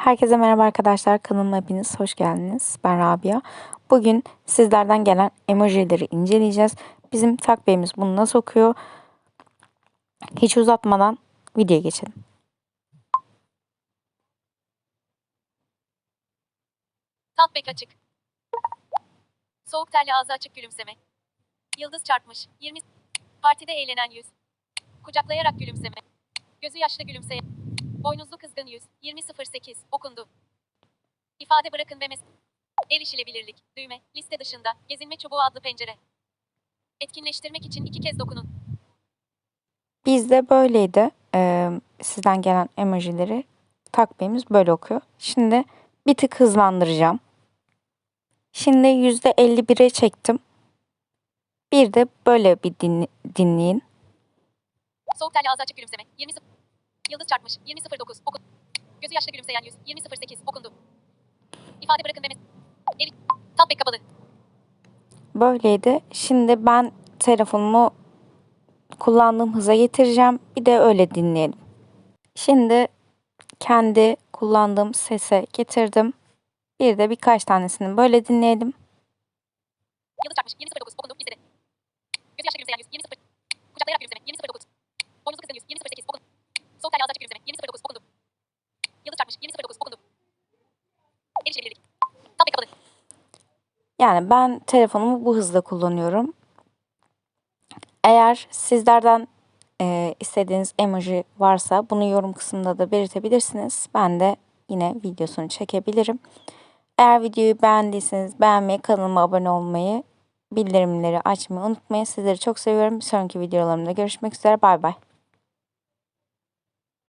Herkese merhaba arkadaşlar. Kanalıma hepiniz hoş geldiniz. Ben Rabia. Bugün sizlerden gelen emojileri inceleyeceğiz. Bizim takbeyimiz bunu nasıl okuyor? Hiç uzatmadan videoya geçelim. Talpbek açık. Soğuk terli ağzı açık gülümseme. Yıldız çarpmış. 20. Partide eğlenen yüz. Kucaklayarak gülümseme. Gözü yaşlı gülümseye. Boynuzlu kızgın yüz. 20.08. Okundu. İfade bırakın ve mes... Erişilebilirlik. Düğme. Liste dışında. Gezinme çubuğu adlı pencere. Etkinleştirmek için iki kez dokunun. Bizde böyleydi. Ee, sizden gelen emojileri takbeyimiz böyle okuyor. Şimdi bir tık hızlandıracağım. Şimdi %51'e çektim. Bir de böyle bir dinle- dinleyin. Soğuk terli ağzı açık gülümseme. 20. Yıldız çarpmış. 20.09. Okun. Gözü yaşlı gülümseyen yüz. 20.08. Okundu. İfade bırakın ve mes... Talpbek kapalı. Böyleydi. Şimdi ben telefonumu kullandığım hıza getireceğim. Bir de öyle dinleyelim. Şimdi kendi kullandığım sese getirdim. Bir de birkaç tanesini böyle dinleyelim. Yıldız çarpmış. 20.09. Okundu. Listede. Gözü yaşlı gülümseyen yüz. 20.0. Kucaklayarak gülümseme. 20.09. Boynuzlu kızgın yüz. 20.08. Okundu. Soğuk terli ağzı açık gülümseme. 20.09. Okundu. Yıldız çarpmış. 20.09. Okundu. Erişilebilirlik. Talpbek kapalı. Yani ben telefonumu bu hızda kullanıyorum. Eğer sizlerden e, istediğiniz emoji varsa bunu yorum kısmında da belirtebilirsiniz. Ben de yine videosunu çekebilirim. Eğer videoyu beğendiyseniz beğenmeyi, kanalıma abone olmayı, bildirimleri açmayı unutmayın. Sizleri çok seviyorum. Sonraki videolarımda görüşmek üzere. Bay bay.